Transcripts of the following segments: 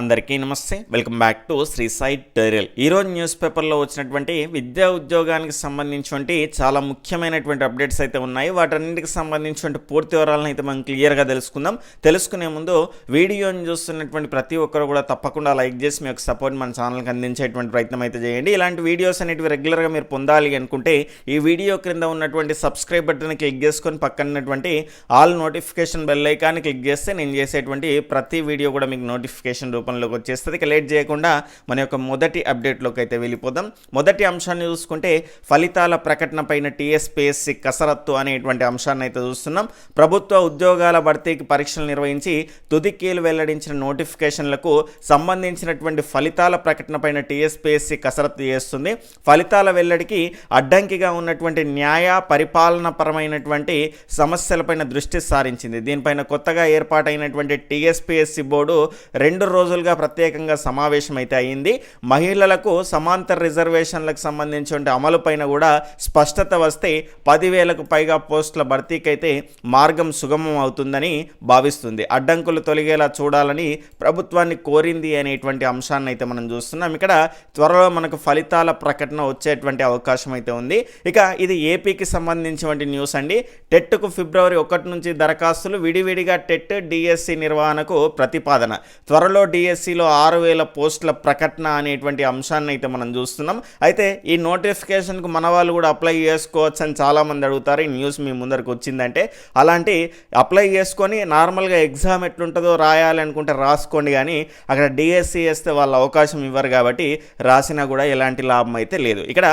అందరికీ నమస్తే. Welcome back to Sri Sai టెరియల్ ఈరోజు న్యూస్ పేపర్లో వచ్చినటువంటి విద్యా ఉద్యోగానికి సంబంధించినటువంటి చాలా ముఖ్యమైనటువంటి అప్డేట్స్ అయితే ఉన్నాయి. వాటన్నిటికి సంబంధించినటువంటి పూర్తి వివరాలను అయితే మనం క్లియర్గా తెలుసుకుందాం. తెలుసుకునే ముందు వీడియోని చూస్తున్నటువంటి ప్రతి ఒక్కరు కూడా తప్పకుండా లైక్ చేసి మీ యొక్క సపోర్ట్ మన ఛానల్కి అందించేటువంటి ప్రయత్నం అయితే చేయండి. ఇలాంటి వీడియోస్ అనేటివి రెగ్యులర్గా మీరు పొందాలి అనుకుంటే ఈ వీడియో క్రింద ఉన్నటువంటి సబ్స్క్రైబ్ బటన్ క్లిక్ చేసుకొని పక్కనటువంటి ఆల్ నోటిఫికేషన్ బెల్ ఐకాన్ని క్లిక్ చేస్తే నేను చేసేటువంటి ప్రతి వీడియో కూడా మీకు నోటిఫికేషన్ రూపంలోకి వచ్చేస్తుంది. ఇక లేట్ చేయకుండా మన యొక్క మొదటి అప్డేట్లోకి అయితే వెళ్ళిపోదాం. మొదటి అంశాన్ని చూసుకుంటే ఫలితాల ప్రకటన పైన టీఎస్పీఎస్సి కసరత్తు అనేటువంటి అంశాన్ని అయితే చూస్తున్నాం. ప్రభుత్వ ఉద్యోగాల భర్తీకి పరీక్షలు నిర్వహించి తుదికీలు వెల్లడించిన నోటిఫికేషన్లకు సంబంధించినటువంటి ఫలితాల ప్రకటన పైన టీఎస్పిఎస్సి కసరత్తు చేస్తుంది. ఫలితాల వెల్లడికి అడ్డంకిగా ఉన్నటువంటి న్యాయ పరిపాలనపరమైనటువంటి సమస్యలపైన దృష్టి సారించింది. దీనిపైన కొత్తగా ఏర్పాటైనటువంటి టీఎస్పిఎస్సి బోర్డు రెండు రోజులుగా ప్రత్యేకంగా సమావేశం అయితే అయింది. మహిళలకు సమాంతర రిజర్వేషన్లకు సంబంధించిన అమలుపైన కూడా స్పష్టత వస్తే పదివేలకు పైగా పోస్టుల భర్తీకి అయితే మార్గం సుగమం అవుతుందని భావిస్తుంది. అడ్డంకులు తొలగేలా చూడాలని ప్రభుత్వాన్ని కోరింది అనేటువంటి అంశాన్ని అయితే మనం చూస్తున్నాం. ఇక్కడ త్వరలో మనకు ఫలితాల ప్రకటన వచ్చేటువంటి అవకాశం అయితే ఉంది. ఇక ఇది ఏపీకి సంబంధించినటువంటి న్యూస్ అండి. టెట్కు ఫిబ్రవరి ఒకటి నుంచి దరఖాస్తులు విడివిడిగా టెట్ డిఎస్సి నిర్వహణకు ప్రతిపాదన. త్వరలో డిఎస్సిలో ఆరు వేల పోస్టుల ప్రకటన అనేటువంటి అంశాన్ని అయితే మనం చూస్తున్నాం. అయితే ఈ నోటిఫికేషన్కు మన వాళ్ళు కూడా అప్లై చేసుకోవచ్చు అని చాలామంది అడుగుతారు. ఈ న్యూస్ మీ ముందరకు వచ్చిందంటే అలాంటి అప్లై చేసుకొని నార్మల్గా ఎగ్జామ్ ఎట్లుంటుందో రాయాలి అనుకుంటే రాసుకోండి కానీ అక్కడ డిఎస్సి వేస్తే వాళ్ళ అవకాశం ఇవ్వరు కాబట్టి రాసినా కూడా ఎలాంటి లాభం అయితే లేదు. ఇక్కడ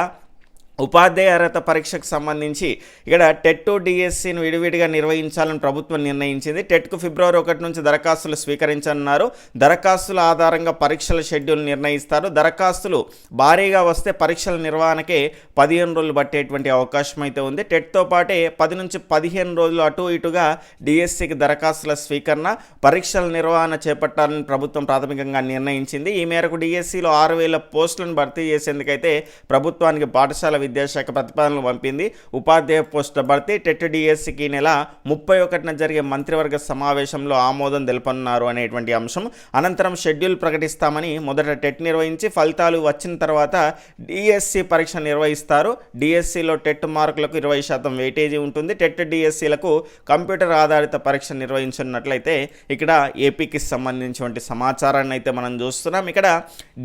ఉపాధ్యాయ అర్హత పరీక్షకు సంబంధించి ఇక్కడ టెట్ డిఎస్సిని విడివిడిగా నిర్వహించాలని ప్రభుత్వం నిర్ణయించింది. టెట్కు ఫిబ్రవరి ఒకటి నుంచి దరఖాస్తులు స్వీకరించనున్నారు. దరఖాస్తుల ఆధారంగా పరీక్షల షెడ్యూల్ నిర్ణయిస్తారు. దరఖాస్తులు భారీగా వస్తే పరీక్షల నిర్వహణకే పదిహేను రోజులు పట్టేటువంటి అవకాశం అయితే ఉంది. టెట్తో పాటే పది నుంచి పదిహేను రోజులు అటు ఇటుగా డిఎస్సికి దరఖాస్తుల స్వీకరణ పరీక్షల నిర్వహణ చేపట్టాలని ప్రభుత్వం ప్రాథమికంగా నిర్ణయించింది. ఈ మేరకు డిఎస్సిలో ఆరు వేల పోస్టులను భర్తీ చేసేందుకైతే ప్రభుత్వానికి పాఠశాల విద్యాశాఖ ప్రతిపాదనలు పంపింది. ఉపాధ్యాయ పోస్టుల భర్తీ టెట్ డిఎస్సికి నెల ముప్పై ఒకటిన జరిగే మంత్రివర్గ సమావేశంలో ఆమోదం తెలుపనున్నారు అనేటువంటి అంశం. అనంతరం షెడ్యూల్ ప్రకటిస్తామని మొదట టెట్ నిర్వహించి ఫలితాలు వచ్చిన తర్వాత డిఎస్సి పరీక్ష నిర్వహిస్తారు. డిఎస్సిలో టెట్ మార్కులకు ఇరవై శాతం వెయిటేజీ ఉంటుంది. టెట్ డిఎస్సీలకు కంప్యూటర్ ఆధారిత పరీక్ష నిర్వహించున్నట్లయితే ఇక్కడ ఏపీకి సంబంధించినటువంటి సమాచారాన్ని అయితే మనం చూస్తున్నాం. ఇక్కడ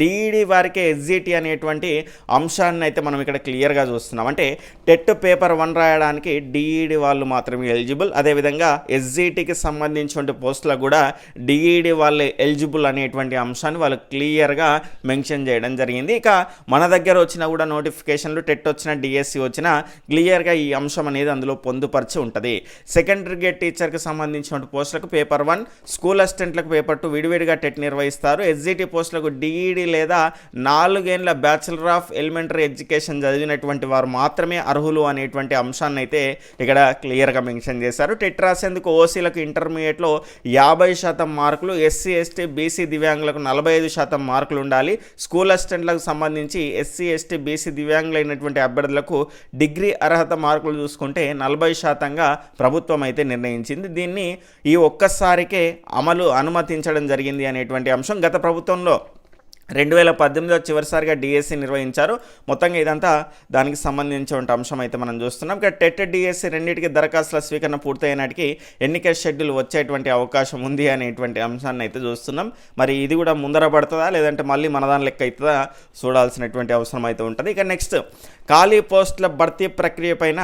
డిఈడి వారికి ఎస్జిటి అనేటువంటి అంశాన్ని అయితే మనం ఇక్కడ క్లియర్ క్లియర్గా చూస్తున్నాం. అంటే టెట్ పేపర్ వన్ రాయడానికి డిఈడి వాళ్ళు మాత్రమే ఎలిజిబుల్. అదేవిధంగా ఎస్జిటికి సంబంధించిన పోస్టులకు కూడా డిఈడి వాళ్ళు ఎలిజిబుల్ అనేటువంటి అంశాన్ని వాళ్ళు క్లియర్గా మెన్షన్ చేయడం జరిగింది. ఇక మన దగ్గర వచ్చిన కూడా నోటిఫికేషన్లు టెట్ వచ్చిన డిఎస్సి వచ్చిన క్లియర్గా ఈ అంశం అనేది అందులో పొందుపరిచి ఉంటుంది. సెకండరీ గేట్ టీచర్కి సంబంధించిన పోస్టులకు పేపర్ వన్ స్కూల్ అసిస్టెంట్లకు పేపర్ టూ విడివిడిగా టెట్ నిర్వహిస్తారు. ఎస్జిటి పోస్టులకు డిఈడి లేదా నాలుగేళ్ళ బ్యాచిలర్ ఆఫ్ ఎలిమెంటరీ ఎడ్యుకేషన్ చదివిన చదివినటువంటి వారు మాత్రమే అర్హులు అనేటువంటి అంశాన్ని అయితే ఇక్కడ క్లియర్గా మెన్షన్ చేశారు. టెట్ రాసేందుకు ఓసీలకు ఇంటర్మీడియట్లో యాభై శాతం మార్కులు ఎస్సీ ఎస్టీ బీసీ దివ్యాంగులకు నలభై ఐదు శాతం మార్కులు ఉండాలి. స్కూల్ అసిస్టెంట్లకు సంబంధించి ఎస్సీ ఎస్టీ బీసీ దివ్యాంగులైనటువంటి అభ్యర్థులకు డిగ్రీ అర్హత మార్కులు చూసుకుంటే నలభై శాతంగా ప్రభుత్వం అయితే నిర్ణయించింది. దీన్ని ఈ ఒక్కసారికే అమలు అనుమతించడం జరిగింది అనేటువంటి అంశం గత ప్రభుత్వంలో. రెండు వేల పద్దెనిమిదిలో చివరిసారిగా డిఎస్సి నిర్వహించారు. మొత్తంగా ఇదంతా దానికి సంబంధించిన అంశం అయితే మనం చూస్తున్నాం. ఇక టెట్ డిఎస్సి రెండింటికి దరఖాస్తుల స్వీకరణ పూర్తయినాటికి ఎన్నికల షెడ్యూల్ వచ్చేటువంటి అవకాశం ఉంది అనేటువంటి అంశాన్ని అయితే చూస్తున్నాం. మరి ఇది కూడా ముందర పడుతుందా? లేదంటే మళ్ళీ మనదాని లెక్క అవుతుందా? చూడాల్సినటువంటి అవసరం అయితే ఉంటుంది. ఇక నెక్స్ట్ ఖాళీ పోస్టుల భర్తీ ప్రక్రియ పైన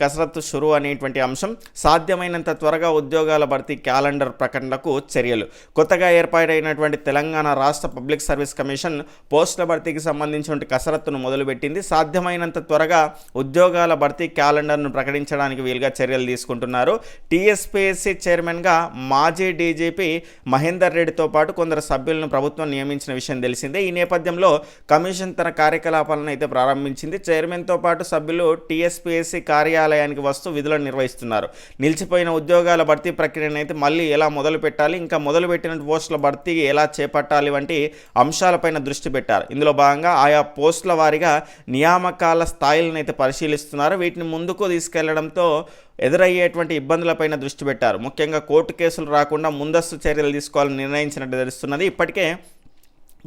కసరత్తు షురు అనేటువంటి అంశం సాధ్యమైనంత త్వరగా ఉద్యోగాల భర్తీ క్యాలెండర్ ప్రకటనకు చర్యలు. కొత్తగా ఏర్పాటైనటువంటి తెలంగాణ రాష్ట్ర పబ్లిక్ సర్వీస్ కమిషన్ పోస్టుల భర్తీకి సంబంధించిన కసరత్తును మొదలుపెట్టింది. సాధ్యమైనంత త్వరగా ఉద్యోగాల భర్తీ క్యాలెండర్ను ప్రకటించడానికి వీలుగా చర్యలు తీసుకుంటున్నారు. టీఎస్పీఎస్సీ చైర్మన్గా మాజీ డీజీపీ మహేందర్ రెడ్డితో పాటు కొందరు సభ్యులను ప్రభుత్వం నియమించిన విషయం తెలిసిందే. ఈ నేపథ్యంలో కమిషన్ తన కార్యకలాపాలను అయితే ప్రారంభించింది. చైర్మన్తో పాటు సభ్యులు టీఎస్పీఎస్సీ కార్యాలయానికి వస్తూ విధులను నిర్వహిస్తున్నారు. నిలిచిపోయిన ఉద్యోగాల భర్తీ ప్రక్రియను అయితే మళ్ళీ ఎలా మొదలు పెట్టాలి ఇంకా మొదలుపెట్టిన పోస్టుల భర్తీ ఎలా చేపట్టాలి వంటి అంశాలపైన దృష్టి పెట్టారు. ఇందులో భాగంగా ఆయా పోస్టుల వారీగా నియామకాల స్థాయిలను అయితే పరిశీలిస్తున్నారు. వీటిని ముందుకు తీసుకెళ్ళడంతో ఎదురయ్యేటువంటి ఇబ్బందులపైన దృష్టి పెట్టారు. ముఖ్యంగా కోర్టు కేసులు రాకుండా ముందస్తు చర్యలు తీసుకోవాలని నిర్ణయించినట్టు తెలుస్తున్నది. ఇప్పటికే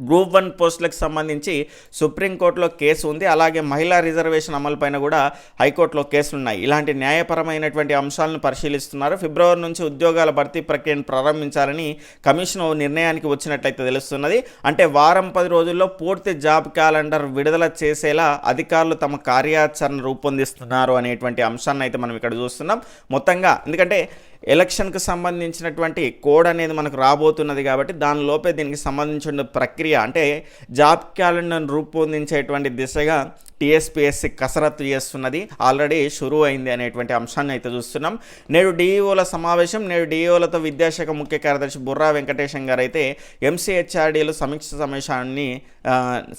గ్రూప్ వన్ పోస్టులకు సంబంధించి సుప్రీంకోర్టులో కేసు ఉంది. అలాగే మహిళా రిజర్వేషన్ అమలుపైన కూడా హైకోర్టులో కేసులు ఉన్నాయి ఇలాంటి న్యాయపరమైనటువంటి అంశాలను పరిశీలిస్తున్నారు. ఫిబ్రవరి నుంచి ఉద్యోగాల భర్తీ ప్రక్రియను ప్రారంభించాలని కమిషన్ నిర్ణయానికి వచ్చినట్లయితే తెలుస్తున్నది. అంటే వారం పది రోజుల్లో పూర్తి జాబ్ క్యాలెండర్ విడుదల చేసేలా అధికారులు తమ కార్యాచరణ రూపొందిస్తున్నారు అనేటువంటి అంశాన్ని అయితే మనం ఇక్కడ చూస్తున్నాం. మొత్తంగా ఎందుకంటే ఎలక్షన్కు సంబంధించినటువంటి కోడ్ అనేది మనకు రాబోతున్నది కాబట్టి దానిలోపే దీనికి సంబంధించిన ప్రక్రియ అంటే జాబ్ క్యాలెండర్ను రూపొందించేటువంటి దిశగా టీఎస్పీఎస్సీ కసరత్తు చేస్తున్నది. ఆల్రెడీ షురూ అయింది అనేటువంటి అంశాన్ని అయితే చూస్తున్నాం. నేడు డిఈఓల సమావేశం నేడు డిఈఓలతో విద్యాశాఖ ముఖ్య కార్యదర్శి బుర్రా వెంకటేశం గారు అయితే ఎంసీహెచ్ఆర్డీలు సమీక్ష సమావేశాన్ని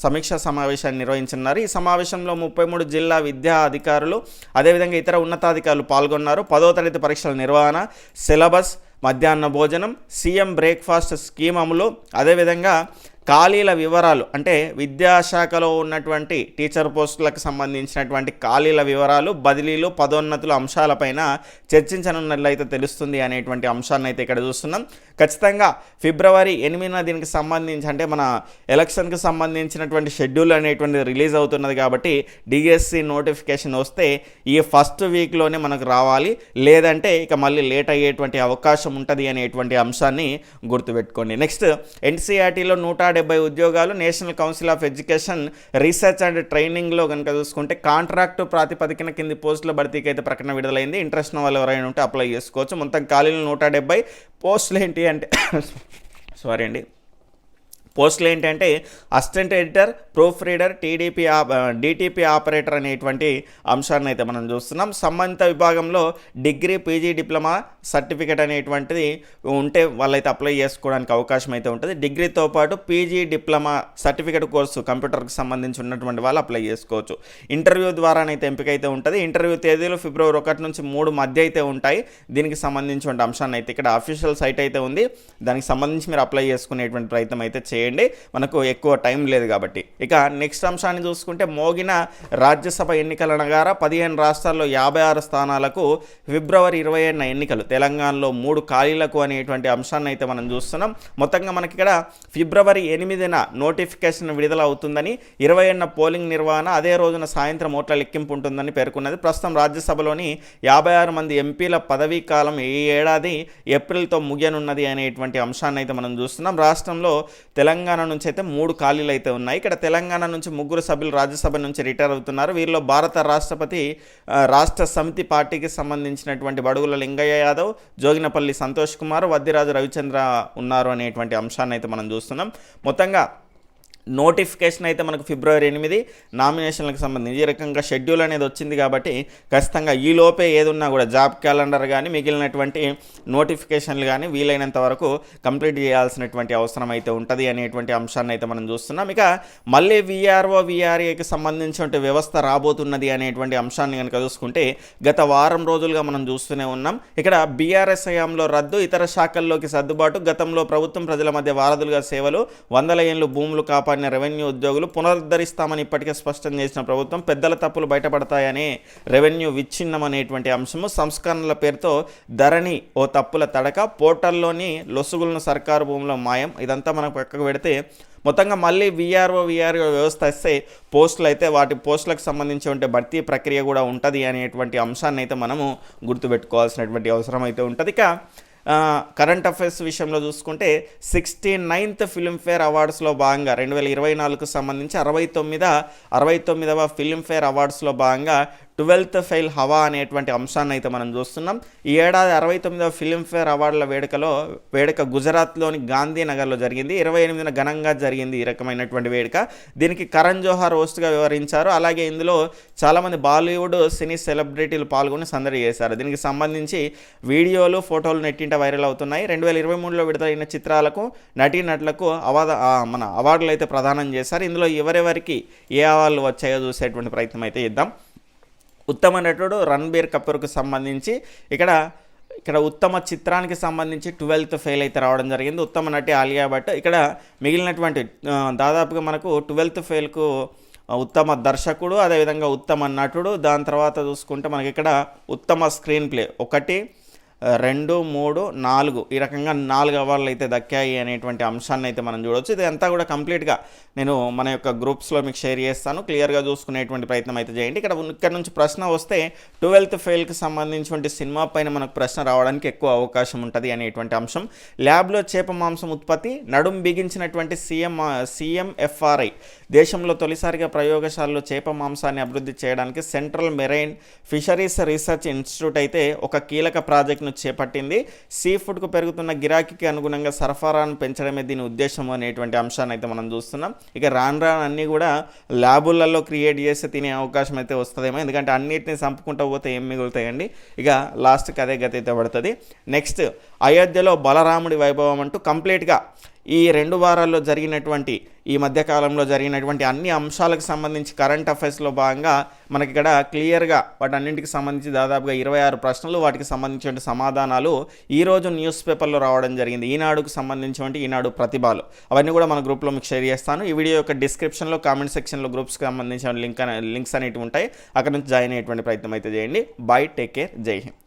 సమీక్ష సమావేశాన్ని నిర్వహించనున్నారు. ఈ సమావేశంలో ముప్పై మూడు జిల్లా విద్యా అధికారులు అదేవిధంగా ఇతర ఉన్నతాధికారులు పాల్గొన్నారు. పదో తరగతి పరీక్షల నిర్వహణ సిలబస్ మధ్యాహ్న భోజనం సీఎం బ్రేక్ఫాస్ట్ స్కీమ్ అమలు అదేవిధంగా ఖాళీల వివరాలు అంటే విద్యాశాఖలో ఉన్నటువంటి టీచర్ పోస్టులకు సంబంధించినటువంటి ఖాళీల వివరాలు బదిలీలు పదోన్నతుల అంశాలపైన చర్చించనున్నట్లయితే తెలుస్తుంది అనేటువంటి అంశాన్ని అయితే ఇక్కడ చూస్తున్నాం. ఖచ్చితంగా ఫిబ్రవరి ఎనిమిదిన దీనికి సంబంధించి అంటే మన ఎలక్షన్కి సంబంధించినటువంటి షెడ్యూల్ అనేటువంటిది రిలీజ్ అవుతున్నది కాబట్టి డిఎస్సి నోటిఫికేషన్ వస్తే ఈ ఫస్ట్ వీక్లోనే మనకు రావాలి. లేదంటే ఇక మళ్ళీ లేట్ అయ్యేటువంటి అవకాశం ఉంటుంది అనేటువంటి అంశాన్ని గుర్తుపెట్టుకోండి. నెక్స్ట్ ఎన్సీఆర్టీలో నూట డెబ్బై ఉద్యోగాలు National Council of Education Research and ట్రైనింగ్లో కనుక చూసుకుంటే కాంట్రాక్టు ప్రాతిపదికన కింది పోస్టుల భర్తీకి అయితే ప్రకటన విడుదలైంది. ఇంట్రెస్ట్ ఉన్న వాళ్ళు ఎవరైనా ఉంటే అప్లై చేసుకోవచ్చు. మొత్తం ఖాళీలు నూట డెబ్బై పోస్టులు ఏంటి అంటే సారీ అండి. పోస్టులు ఏంటంటే assistant editor proof reader TDP DTP operator అనేటువంటి అంశాన్ని అయితే మనం చూస్తున్నాం. సంబంధిత విభాగంలో డిగ్రీ పీజీ డిప్లొమా సర్టిఫికేట్ అనేటువంటిది ఉంటే వాళ్ళైతే అప్లై చేసుకోవడానికి అవకాశం అయితే ఉంటుంది. డిగ్రీతో పాటు పీజీ డిప్లొమా సర్టిఫికేట్ కోర్సు కంప్యూటర్కి సంబంధించి ఉన్నటువంటి వాళ్ళు అప్లై చేసుకోవచ్చు. ఇంటర్వ్యూ ద్వారానైతే ఎంపిక అయితే ఉంటుంది. ఇంటర్వ్యూ తేదీలు ఫిబ్రవరి ఒకటి నుంచి మూడు మధ్య అయితే ఉంటాయి. దీనికి సంబంధించిన అంశాన్ని అయితే ఇక్కడ అఫీషియల్ సైట్ అయితే ఉంది. దానికి సంబంధించి మీరు అప్లై చేసుకునేటువంటి ప్రయత్నం అయితే చేయండి. మనకు ఎక్కువ టైం లేదు కాబట్టి. ఇక నెక్స్ట్ అంశాన్ని చూసుకుంటే మోగిన రాజ్యసభ ఎన్నికల నగార పదిహేను రాష్ట్రాల్లో యాభై ఆరు స్థానాలకు ఫిబ్రవరి ఇరవై ఏడున ఎన్నికలు. తెలంగాణలో మూడు ఖాళీలకు అనేటువంటి అంశాన్ని అయితే మనం చూస్తున్నాం. మొత్తంగా మనకి ఇక్కడ ఫిబ్రవరి ఎనిమిదిన నోటిఫికేషన్ విడుదల అవుతుందని ఇరవై ఏడున పోలింగ్ నిర్వహణ అదే రోజున సాయంత్రం ఓట్ల లెక్కింపు ఉంటుందని పేర్కొన్నది. ప్రస్తుతం రాజ్యసభలోని యాభై ఆరు మంది ఎంపీల పదవీ కాలం ఈ ఏడాది ఏప్రిల్తో ముగియనున్నది అనేటువంటి అంశాన్ని అయితే మనం చూస్తున్నాం. రాష్ట్రంలో తెలంగాణ తెలంగాణ నుంచి అయితే మూడు ఖాళీలు అయితే ఉన్నాయి. ఇక్కడ తెలంగాణ నుంచి ముగ్గురు సభ్యులు రాజ్యసభ నుంచి రిటైర్ అవుతున్నారు. వీరిలో భారత రాష్ట్రపతి రాష్ట్ర సమితి పార్టీకి సంబంధించినటువంటి బడుగుల లింగయ్య యాదవ్ జోగినపల్లి సంతోష్ కుమార్ వద్దిరాజు రవిచంద్ర ఉన్నారు అనేటువంటి అంశాన్ని అయితే మనం చూస్తున్నాం. మొత్తంగా నోటిఫికేషన్ అయితే మనకు ఫిబ్రవరి ఎనిమిది నామినేషన్లకు సంబంధించి ఈ రకంగా షెడ్యూల్ అనేది వచ్చింది కాబట్టి ఖచ్చితంగా ఈ లోపే ఏదున్నా కూడా జాబ్ క్యాలెండర్ కానీ మిగిలినటువంటి నోటిఫికేషన్లు కానీ వీలైనంత వరకు కంప్లీట్ చేయాల్సినటువంటి అవసరం అయితే ఉంటుంది అనేటువంటి అంశాన్ని అయితే మనం చూస్తున్నాం. ఇక మళ్ళీ విఆర్ఓ విఆర్ఏకి సంబంధించిన వ్యవస్థ రాబోతున్నది అనేటువంటి అంశాన్ని కనుక చూసుకుంటే గత వారం రోజులుగా మనం చూస్తూనే ఉన్నాం. ఇక్కడ బీఆర్ఎస్ హయాంలో రద్దు ఇతర శాఖల్లోకి సర్దుబాటు గతంలో ప్రభుత్వం ప్రజల మధ్య వారధులుగా సేవలు వందల ఏళ్ళు భూములు కాపాడిన రెవెన్యూ ఉద్యోగులు పునరుద్ధరిస్తామని ఇప్పటికే స్పష్టం చేసిన ప్రభుత్వం పెద్దల తప్పులు బయటపడతాయని రెవెన్యూ విచ్ఛిన్నం అనేటువంటి అంశము సంస్కరణల పేరుతో ధరణి ఓ తప్పుల తడక పోర్టల్లోని లొసుగులను సర్కారు భూమిలో మాయం. ఇదంతా మనకు పక్కకు పెడితే మొత్తంగా మళ్ళీ విఆర్ఓ విఆర్ఓ వ్యవస్థ వస్తే పోస్టులు అయితే వాటి పోస్టులకు సంబంధించి భర్తీ ప్రక్రియ కూడా ఉంటుంది అనేటువంటి అంశాన్ని అయితే మనము గుర్తుపెట్టుకోవాల్సినటువంటి అవసరం అయితే ఉంటుంది. ఇక కరెంట్ అఫైర్స్ విషయంలో చూసుకుంటే సిక్స్టీ నైన్త్ ఫిల్మ్ఫేర్ అవార్డ్స్లో భాగంగా రెండు వేల ఇరవై నాలుగుకు సంబంధించి అరవై తొమ్మిద అరవై తొమ్మిదవ ఫిల్మ్ఫేర్ అవార్డ్స్లో భాగంగా ట్వెల్త్ ఫెయిల్ హవా అనేటువంటి అంశాన్ని అయితే మనం చూస్తున్నాం. ఈ ఏడాది అరవై తొమ్మిదవ ఫిల్మ్ఫేర్ అవార్డుల వేడుకలో వేడుక గుజరాత్లోని గాంధీనగర్లో జరిగింది. ఇరవై ఎనిమిదిన ఘనంగా జరిగింది ఈ రకమైనటువంటి వేడుక. దీనికి కరణ్ జోహార్ హోస్ట్గా వివరించారు అలాగే ఇందులో చాలామంది బాలీవుడ్ సినీ సెలబ్రిటీలు పాల్గొని సందడి చేశారు. దీనికి సంబంధించి వీడియోలు ఫోటోలు నెట్టింట వైరల్ అవుతున్నాయి. రెండు వేల ఇరవై మూడులో విడుదలైన చిత్రాలకు నటీనటులకు అవార్డు మన అవార్డులు అయితే ప్రదానం చేశారు. ఇందులో ఎవరెవరికి ఏ అవార్డులు వచ్చాయో చూసేటువంటి ప్రయత్నం అయితే ఇద్దాం ఉత్తమ నటుడు రణబీర్ కపూర్కు సంబంధించి ఇక్కడ ఇక్కడ ఉత్తమ చిత్రానికి సంబంధించి ట్వెల్త్ ఫెయిల్ అయితే రావడం జరిగింది. ఉత్తమ నటి ఆలియా భట్. ఇక్కడ మిగిలినటువంటి దాదాపుగా మనకు ట్వెల్త్ ఫెయిల్కు ఉత్తమ దర్శకుడు అదేవిధంగా ఉత్తమ నటుడు. దాని తర్వాత చూసుకుంటే మనకి ఇక్కడ ఉత్తమ స్క్రీన్ ప్లే ఒకటి రెండు మూడు నాలుగు. ఈ రకంగా నాలుగు అవార్డులు అయితే దక్కాయి అనేటువంటి అంశాన్ని అయితే మనం చూడవచ్చు ఇది అంతా కూడా కంప్లీట్గా నేను మన యొక్క గ్రూప్స్లో మీకు షేర్ చేస్తాను. క్లియర్గా చూసుకునేటువంటి ప్రయత్నం అయితే చేయండి. ఇక్కడ ఇక్కడ నుంచి ప్రశ్న వస్తే ట్వెల్త్ ఫెయిల్కి సంబంధించినటువంటి సినిమా పైన మనకు ప్రశ్న రావడానికి ఎక్కువ అవకాశం ఉంటుంది అనేటువంటి అంశం. ల్యాబ్లో చేప మాంసం ఉత్పత్తి నడుం బిగించినటువంటి సీఎం సీఎంఎఫ్ఆర్ఐ దేశంలో తొలిసారిగా ప్రయోగశాలలో చేప మాంసాన్ని అభివృద్ధి చేయడానికి Central Marine Fisheries Research Institute అయితే ఒక కీలక ప్రాజెక్ట్ చేపట్టింది. సీ ఫుడ్కు పెరుగుతున్న గిరాకీకి అనుగుణంగా సరఫరాను పెంచడమే దీని ఉద్దేశం అనేటువంటి అంశాన్ని అయితే మనం చూస్తున్నాం. ఇక రాను రాను అన్నీ కూడా ల్యాబులలో క్రియేట్ చేసి తినే అవకాశం అయితే వస్తుందేమో. ఎందుకంటే అన్నిటిని చంపుకుంటూ పోతే ఏం మిగులుతాయండి? ఇక లాస్ట్కి అదే గతి అయితే పడుతుంది. నెక్స్ట్ అయోధ్యలో బలరాముడి వైభవం అంటూ కంప్లీట్గా ఈ రెండు వారాల్లో జరిగినటువంటి ఈ మధ్యకాలంలో జరిగినటువంటి అన్ని అంశాలకు సంబంధించి కరెంట్ అఫైర్స్లో భాగంగా మనకి ఇక్కడ క్లియర్గా వాటన్నింటికి సంబంధించి దాదాపుగా ఇరవై ఆరు ప్రశ్నలు వాటికి సంబంధించిన సమాధానాలు ఈరోజు న్యూస్ పేపర్లో రావడం జరిగింది. ఈనాడుకు సంబంధించినటువంటి ఈనాడు ప్రతిభాలు. అవన్నీ కూడా మన గ్రూప్లో మీకు షేర్ చేస్తాను. ఈ వీడియో యొక్క డిస్క్రిప్షన్లో కామెంట్ సెక్షన్లో గ్రూప్స్కి సంబంధించిన లింక్ లింక్స్ అనేవి ఉంటాయి. అక్కడ నుంచి జాయిన్ అయ్యేటువంటి ప్రయత్నం అయితే చేయండి. బై టేక్ కేర్ జై హింద్.